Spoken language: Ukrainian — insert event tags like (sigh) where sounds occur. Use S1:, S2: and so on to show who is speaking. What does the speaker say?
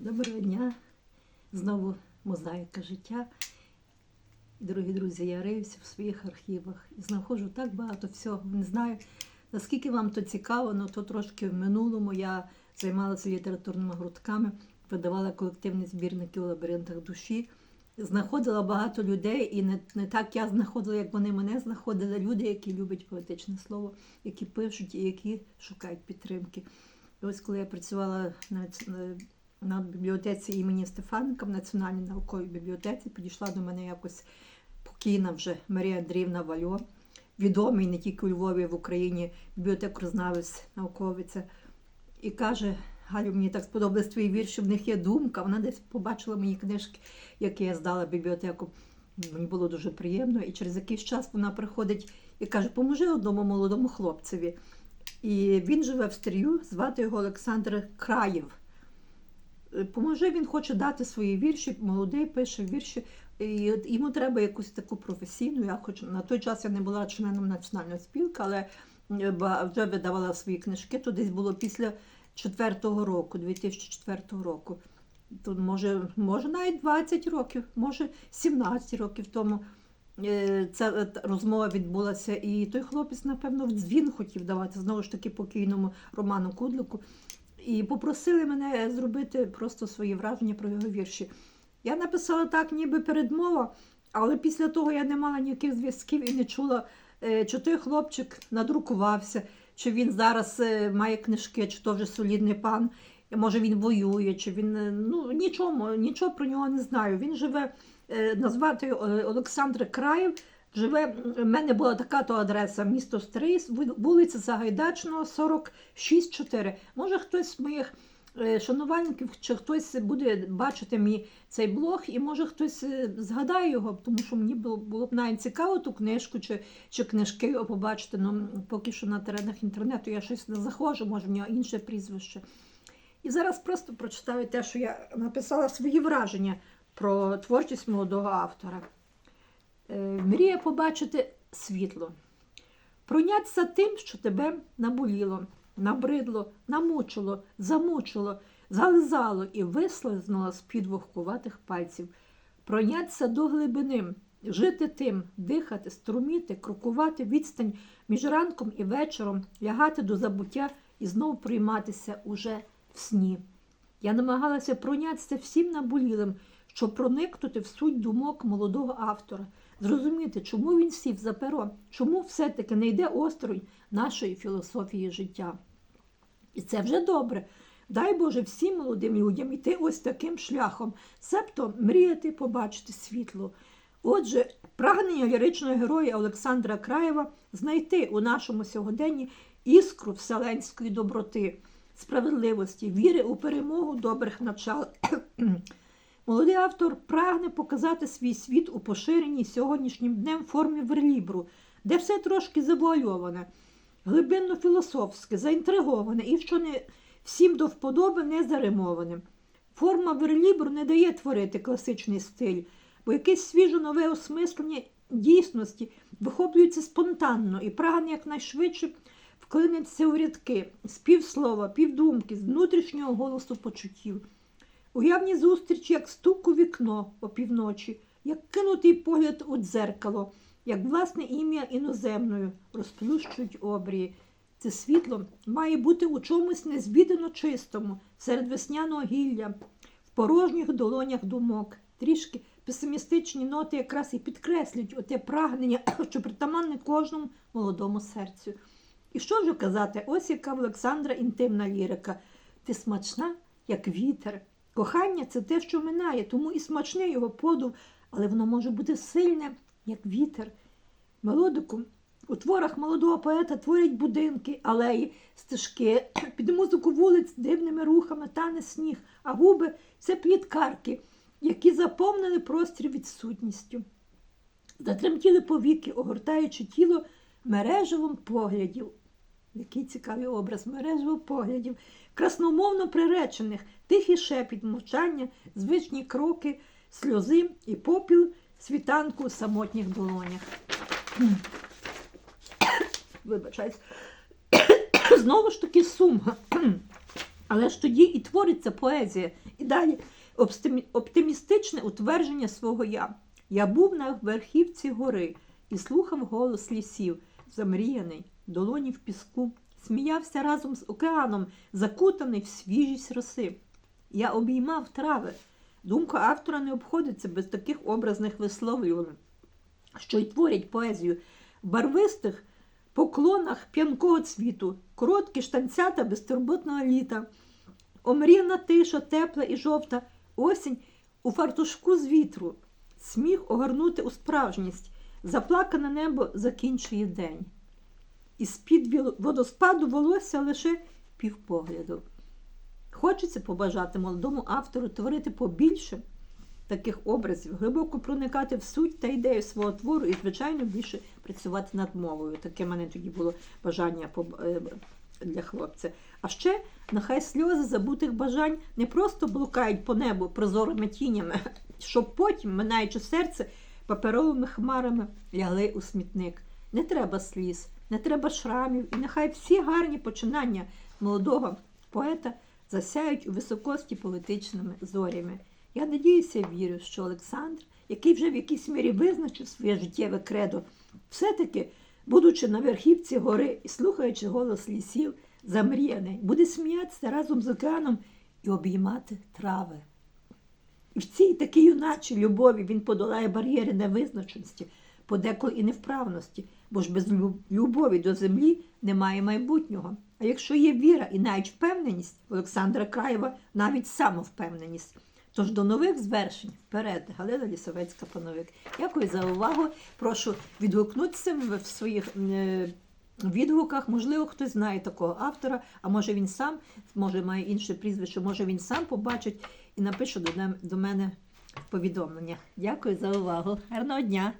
S1: Доброго дня! Знову мозаїка життя. Дорогі друзі, я риюся в своїх архівах і знаходжу так багато всього. Не знаю, наскільки вам то цікаво, але то трошки в минулому я займалася літературними гуртками, видавала колективні збірники у лабіринтах душі. Знаходила багато людей, і не, не так я знаходила, як вони мене знаходили. Люди, які люблять поетичне слово, які пишуть і які шукають підтримки. І ось коли я працювала на, на, бібліотеці імені Стефаника, в Національній науковій бібліотеці, підійшла до мене якось покійна вже Марія Андріївна Вальо, відомий не тільки у Львові, в Україні бібліотекознавець, науковиця, і каже: Галю, мені так сподобались твої вірші, в них є думка. Вона десь побачила мої книжки, які я здала в бібліотеку. Мені було дуже приємно. І через якийсь час вона приходить і каже: Поможи одному молодому хлопцеві. І він живе в стрію, звати його Олександр Краєв. Поможе, він хоче дати свої вірші, молодий пише вірші. І йому треба якусь таку професійну. Я хочу на той час я не була членом національної спілки, але е, вже видавала свої книжки. То десь було після четвертого року, 2004 року. Тут може, може навіть 20 років, може 17 років тому. е, Ця е, розмова відбулася, і той хлопець, напевно, дзвін хотів давати знову ж таки покійному Роману Кудлику. І попросили мене зробити просто свої враження про його вірші. Я написала так, ніби передмова, але після того я не мала ніяких зв'язків і не чула, е, чи той хлопчик надрукувався, чи він зараз е, має книжки, чи то вже солідний пан, може він воює, чи він е, ну нічого, нічого про нього не знаю. Він живе, назвати Олександр Краєв. Живе, в мене була така то адреса, місто Стрийс, вулиця Загайдачного, 46-4. Може хтось з моїх е, шанувальників, чи хтось буде бачити мій цей блог, і може хтось е, згадає його, тому що мені було, було б навіть цікаво ту книжку чи, чи книжки побачити. Ну, поки що на теренах інтернету я щось не заходжу, може в нього інше прізвище. І зараз просто прочитаю те, що я написала свої враження про творчість молодого автора. Е, Мріє побачити світло, пройнятися тим, що тебе наболіло, набридло, намучило, замучило, зализало і вислизнуло з під вогкуватих пальців, пройнятися до глибини, жити тим, дихати, струміти, крокувати відстань між ранком і вечором, лягати до забуття і знову прийматися уже в сні. Я намагалася пройнятися всім наболілим, щоб проникнути в суть думок молодого автора, зрозуміти, чому він сів за перо, чому все-таки не йде осторонь нашої філософії життя. І це вже добре. Дай Боже всім молодим людям йти ось таким шляхом, себто мріяти побачити світло. Отже, прагнення ліричного героя Олександра Краєва знайти у нашому сьогоденні іскру вселенської доброти, справедливості, віри у перемогу добрих начал. Молодий автор прагне показати свій світ у поширеній сьогоднішнім днем формі верлібру, де все трошки завуальоване, глибинно філософське, заінтриговане і, що не всім до вподоби, не заримоване. Форма верлібру не дає творити класичний стиль, бо якесь свіже нове осмислення дійсності вихоплюється спонтанно і прагне якнайшвидше вклинитися у рядки, з півслова, півдумки, з внутрішнього голосу почуттів. Уявні зустрічі, як стук у вікно опівночі, як кинутий погляд у дзеркало, як власне ім'я іноземною розплющують обрії. Це світло має бути у чомусь незвідано чистому, серед весняного гілля, в порожніх долонях думок. Трішки песимістичні ноти якраз і підкреслюють оте прагнення, (clears throat) що притаманне кожному молодому серцю. І що вже казати, ось яка в Олександра інтимна лірика. Ти смачна, як вітер. Кохання це те, що минає, тому і смачний його подув, але воно може бути сильне, як вітер. Мелодику у творах молодого поета творять будинки, алеї, стежки, (clears throat) під музику вулиць дивними рухами тане сніг, а губи це пліткарки, які заповнили простір відсутністю. Затремтіли повіки, огортаючи тіло мережевим поглядів. Який цікавий образ мережевих поглядів, красномовно приречених, тихий шепіт, мовчання, звичні кроки, сльози і попіл світанку у самотніх долонях. (coughs) Вибачаюсь. (coughs) Знову ж таки сум. (coughs) Але ж тоді і твориться поезія. І далі оптимістичне утвердження свого я. Я був на верхівці гори і слухав голос лісів, замріяний, долоні в піску, сміявся разом з океаном, закутаний в свіжість роси. Я обіймав трави. Думка автора не обходиться без таких образних висловлювань, що й творять поезію барвистих поклонах п'янкого цвіту, короткі штанцята безтурботного літа, омріяна тиша, тепла і жовта, осінь у фартушку з вітру, сміх огорнути у справжність, заплакане небо закінчує день. І з-під водоспаду волосся лише півпогляду. Хочеться побажати молодому автору творити побільше таких образів, глибоко проникати в суть та ідею свого твору і, звичайно, більше працювати над мовою. Таке в мене тоді було бажання е, для хлопця. А ще нехай сльози забутих бажань не просто блукають по небу прозорими тінями, (laughs) щоб потім, минаючи серце, паперовими хмарами лягли у смітник. Не треба сліз, не треба шрамів, і нехай всі гарні починання молодого поета засяють у високості поетичними зорями. Я надіюся, вірю, що Олександр, який вже в якійсь мірі визначив своє життєве кредо, все-таки, будучи на верхівці гори і слухаючи голос лісів, замріяний, буде сміятися разом з океаном і обіймати трави. І в цій такій юначій любові він подолає бар'єри невизначеності, подеколи і невправності, бо ж без любові до землі немає майбутнього. А якщо є віра і навіть впевненість Олександра Краєва, навіть самовпевненість. Тож до нових звершень вперед, Галина Лісовецька пановик. Дякую за увагу. Прошу відгукнутися в своїх е, відгуках. Можливо, хтось знає такого автора, а може він сам, може має інше прізвище, може він сам побачить і напише до мене повідомлення. Дякую за увагу. Гарного дня!